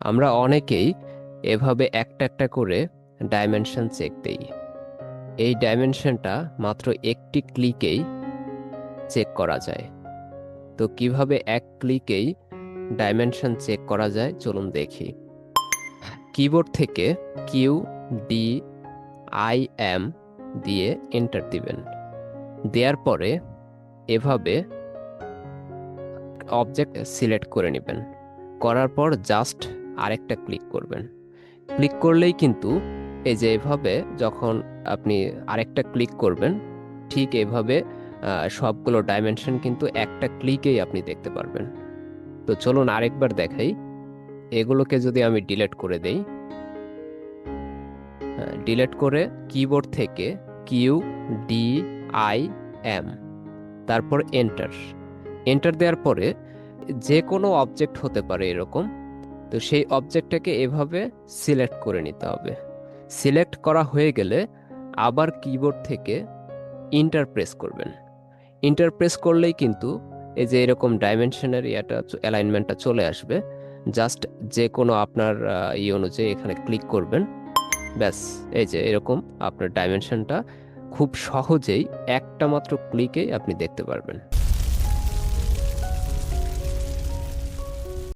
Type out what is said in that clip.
আমরা অনেকেই এভাবে একটা একটা করে ডাইমেনশন চেক দেই। এই ডাইমেনশনটা মাত্র একটি ক্লিকেই চেক করা যায়। তো কীভাবে এক ক্লিকেই ডাইমেনশন চেক করা যায়? চলুন দেখি। কিবোর্ড থেকে কিউ ডি আই এম দিয়ে এন্টার দিবেন। দেওয়ার পরে এভাবে অবজেক্ট সিলেক্ট করে নেবেন। করার পর জাস্ট আরেকটা ক্লিক করবেন। ক্লিক করলেই কিন্তু এই যে এভাবে যখন আপনি আরেকটা ক্লিক করবেন, ঠিক এভাবে সবগুলো ডাইমেনশন কিন্তু একটা ক্লিকেই আপনি দেখতে পারবেন। তো চলুন আরেকবার দেখাই। এগুলোকে যদি আমি ডিলেট করে দেই ডিলেট করে কিবোর্ড থেকে কিউ ডি আই এম তারপর এন্টার এন্টার দেওয়ার পরে যে কোনো অবজেক্ট হতে পারে এরকম। তো সেই অবজেক্টটাকে এভাবে সিলেক্ট করে নিতে হবে। সিলেক্ট করা হয়ে গেলে আবার কিবোর্ড থেকে ইন্টার প্রেস করবেন। ইন্টার প্রেস করলেই কিন্তু এই যে এরকম ডাইমেনশনের ইয়াটা অ্যালাইনমেন্টটা চলে আসবে। জাস্ট যে কোনো আপনার ই অনুযায়ী এখানে ক্লিক করবেন। ব্যাস, এই যে এরকম আপনার ডাইমেনশনটা খুব সহজেই একটা মাত্র ক্লিকেই আপনি দেখতে পারবেন।